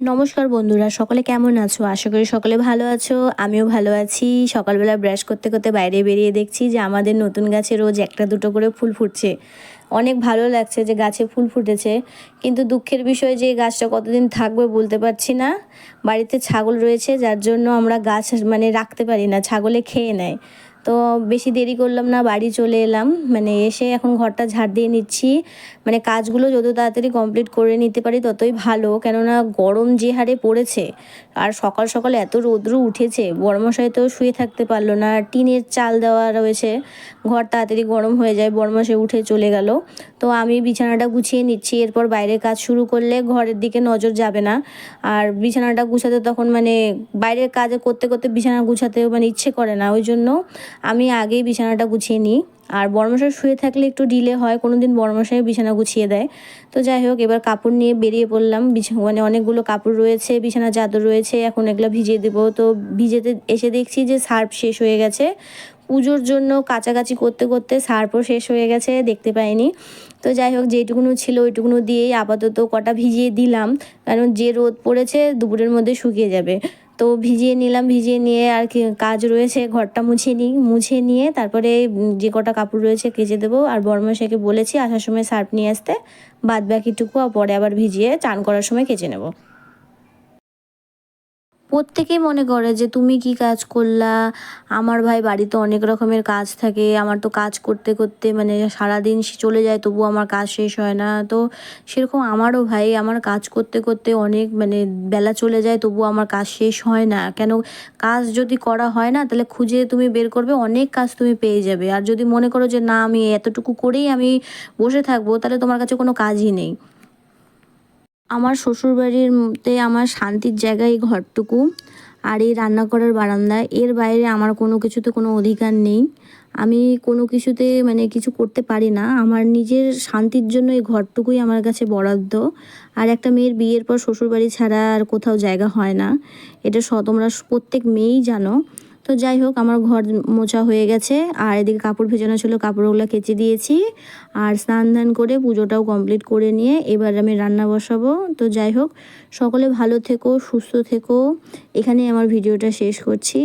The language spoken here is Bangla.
নমস্কার বন্ধুরা, সকলে কেমন আছো? আশা করি সকলে ভালো আছো, আমিও ভালো আছি। সকালবেলা ব্রাশ করতে করতে বাইরে বেরিয়ে দেখছি যে আমাদের নতুন গাছে রোজ একটা দুটো করে ফুল ফুটছে। অনেক ভালো লাগছে যে গাছে ফুল ফুটেছে। কিন্তু দুঃখের বিষয় যে গাছটা কতদিন থাকবে বলতে পারছি না। বাড়িতে ছাগল রয়েছে, যার জন্য আমরা গাছ মানে রাখতে পারি না, ছাগলে খেয়ে নেয়। তো বেশি দেরি করলাম না, বাড়ি চলে এলাম। মানে এসে এখন ঘরটা ঝাড় দিয়ে নিচ্ছি। মানে কাজগুলো যত তাড়াতাড়ি কমপ্লিট করে নিতে পারি ততই ভালো। কেননা গরম যে হারে পড়েছে, আর সকাল সকাল এত রৌদ্র উঠেছে বড়মশাই তো শুয়ে থাকতে পারল না। টিনের চাল দেওয়া রয়েছে, ঘর তাড়াতাড়ি গরম হয়ে যায় বড়মশাই উঠে চলে গেল। তো আমি বিছানাটা গুছিয়ে নিচ্ছি, এরপর বাইরের কাজ শুরু করলে ঘরের দিকে নজর যাবে না। আর বিছানাটা গুছাতে তখন মানে বাইরের কাজ করতে করতে বিছানা গুছাতেও মানে ইচ্ছে করে না, ওই জন্য আমি আগেই বিছানাটা গুছিয়ে নিই। আর বড়মশাই শুয়ে থাকলে একটু ডিলে হয় কোনো দিন বড়মশাই বিছানা গুছিয়ে দেয়। তো যাই হোক, এবার কাপড় নিয়ে বেরিয়ে পড়লাম মানে অনেকগুলো কাপড় রয়েছে, বিছানা চাদর রয়েছে, এখন এগুলো ভিজিয়ে দেবো। তো ভিজেতে এসে দেখছি যে সার্ফ শেষ হয়ে গেছে। পুজোর জন্য কাছাকাছি করতে করতে সার্ফও শেষ হয়ে গেছে, দেখতে পাইনি। তো যাই হোক যেটুকুনো ছিল ওইটুকুনো দিয়েই আপাতত কটা ভিজিয়ে দিলাম। কারণ যে রোদ পড়েছে, দুপুরের মধ্যে শুকিয়ে যাবে। তো ভিজিয়ে নিলাম, ভিজিয়ে নিয়ে আর কি কাজ রয়েছে, ঘরটা মুছে নিই, মুছে নিয়ে তারপরে যে কটা কাপড় রয়েছে কেচে দেবো। আর বর্মশাইকে বলেছি, আসার সময় সার্ফ নিয়ে আসতে বাদ বাকিটুকু পরে আবার ভিজিয়ে চান করার সময় কেচে নেব। প্রত্যেকেই মনে করে যে তুমি কি কাজ করলা? আমার ভাই বাড়িতে অনেক রকমের কাজ থাকে। আমার তো কাজ করতে করতে মানে সারাদিন চলে যায় তবু আমার কাজ শেষ হয় না। তো সেরকম আমারও ভাই আমার কাজ করতে করতে অনেক মানে বেলা চলে যায় তবু আমার কাজ শেষ হয় না। কেন কাজ যদি করা হয় না, তাহলে খুঁজে তুমি বের করবে, অনেক কাজ তুমি পেয়ে যাবে। আর যদি মনে করো যে না, আমি এতটুকু করেই আমি বসে থাকব, তাহলে তোমার কাছে কোনো কাজই নেই। আমার শ্বশুরবাড়ির মধ্যে আমার শান্তির জায়গা এই ঘরটুকু আর এই রান্না করার বারান্দা এর বাইরে আমার কোনো কিছুতে কোনো অধিকার নেই। আমি কোনো কিছুতে মানে কিছু করতে পারি না। আমার নিজের শান্তির জন্য এই ঘরটুকুই আমার কাছে বরাদ্দ। আর একটা মেয়ের বিয়ের পর শ্বশুরবাড়ি ছাড়া আর কোথাও জায়গা হয় না। এটা তোমরা প্রত্যেক মেয়েই জানো। তো যাই হোক, আমার ঘর মোছা হয়ে গেছে। আর এদিকে কাপড় ভেজানো ছিল, কাপড়গুলো কেচে দিয়েছি। আর স্নান ধান করে পুজোটাও কমপ্লিট করে নিয়ে এবার আমি রান্না বসাবো। তো যাই হোক, সকলে ভালো থেকো, সুস্থ থেকো। এখানে আমার ভিডিওটা শেষ করছি।